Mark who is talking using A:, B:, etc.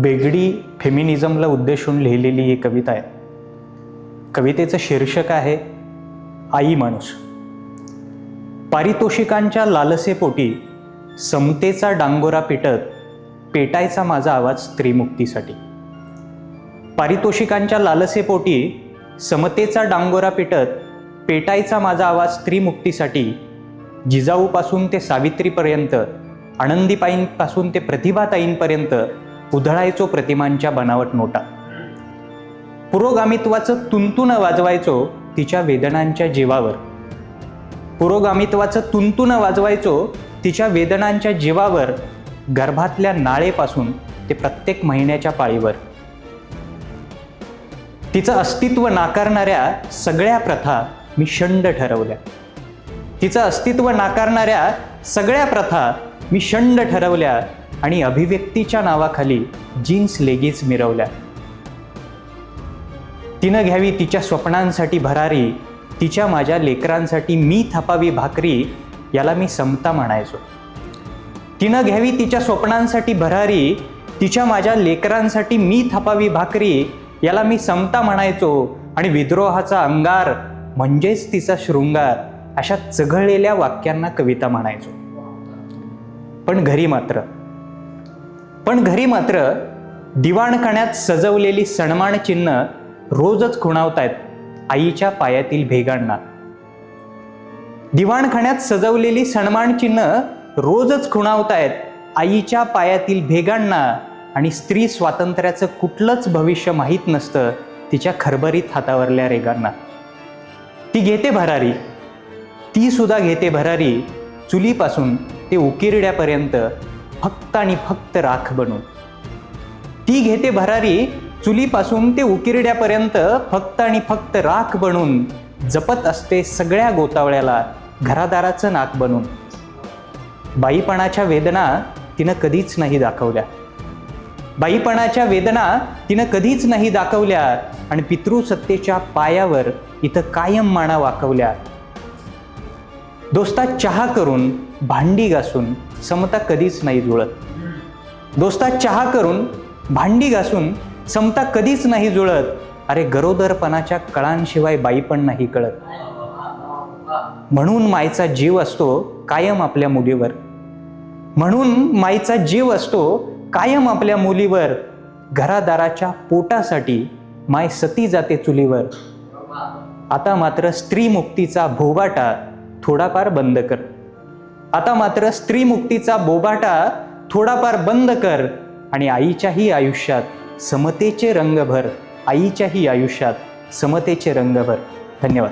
A: बेगडी फेमिनिझमला उद्देशून लिहिलेली ही कविता आहे. कवितेचं शीर्षक आहे आई माणूस. पारितोषिकांच्या लालसेपोटी समतेचा डांगोरा पेटत पेटायचा माझा आवाज स्त्रीमुक्तीसाठी. पारितोषिकांच्या लालसेपोटी समतेचा डांगोरा पेटत पेटायचा माझा आवाज स्त्रीमुक्तीसाठी जिजाऊपासून ते सावित्रीपर्यंत आनंदीबाईंपासून ते प्रतिभाताईंपर्यंत उधळायचो प्रतिमांच्या बनावट नोटा. पुरोगामित्वाचं तुंतून वाजवायचो तिच्या वेदनांच्या जीवावर. पुरोगामित्वाचं तुंतून वाजवायचो तिच्या वेदनांच्या जीवावर गर्भातल्या नाळेपासून ते प्रत्येक महिन्याच्या पाळीवर. तिचं अस्तित्व नाकारणाऱ्या सगळ्या प्रथा मी शंड ठरवल्या. तिचं अस्तित्व नाकारणाऱ्या सगळ्या प्रथा मी शंड ठरवल्या. आणि अभिव्यक्तीच्या नावाखाली जीन्स लेगीज मिरवल्या. तिनं घ्यावी तिच्या स्वप्नांसाठी भरारी तिच्या माझ्या लेकरांसाठी मी थापावी भाकरी याला मी समता म्हणायचो. तिनं घ्यावी तिच्या स्वप्नांसाठी भरारी तिच्या माझ्या लेकरांसाठी मी थापावी भाकरी याला मी समता म्हणायचो आणि विद्रोहाचा अंगार म्हणजेच तिचा शृंगार अशा चघळलेल्या वाक्यांना कविता म्हणायचो. पण घरी मात्र पण घरी मात्र दिवाणखाण्यात सजवलेली सन्मान चिन्ह रोजच खुणावतायत आईच्या पायातील भेगांना. दिवाणखाण्यात सजवलेली सन्मान चिन्ह रोजच खुणावतायत आईच्या पायातील भेगांना आणि स्त्री स्वातंत्र्याचं कुठलंच भविष्य माहीत नसतं तिच्या खरबरीत हातावरल्या रेगांना. ती घेते भरारी. ती सुद्धा घेते भरारी चुलीपासून ते उकिरड्यापर्यंत फक्त आणि फक्त राख बनून. ती घेते भरारी चुलीपासून ते उकिरड्यापर्यंत फक्त आणि फक्त राख बनून जपत असते सगळ्या गोतावळ्याला घरादाराचं नाक बनून. बाईपणाच्या वेदना तिनं कधीच नाही दाखवल्या. बाईपणाच्या वेदना तिनं कधीच नाही दाखवल्या आणि पितृसत्तेच्या पायावर इथं कायम माना वाकवल्या. दोस्ता चहा करून भांडी घासून समता कधीच नाही जुळत. दोस्ता चहा करून भांडी घासून समता कधीच नाही जुळत. अरे गरोदरपणाच्या कळांशिवाय बाई पण नाही कळत. म्हणून मायचा जीव असतो कायम आपल्या मुलीवर. म्हणून माईचा जीव असतो कायम आपल्या मुलीवर. घरादाराच्या पोटासाठी माय सती जाते चुलीवर. आता मात्र स्त्री मुक्तीचा भोबाटा थोडाफार बंद कर. आता मात्र स्त्री मुक्तीचा बोबाटा थोडाफार बंद कर आणि आईच्याही आयुष्यात समतेचे रंग भर. आईच्याही आयुष्यात समतेचे रंग भर. धन्यवाद.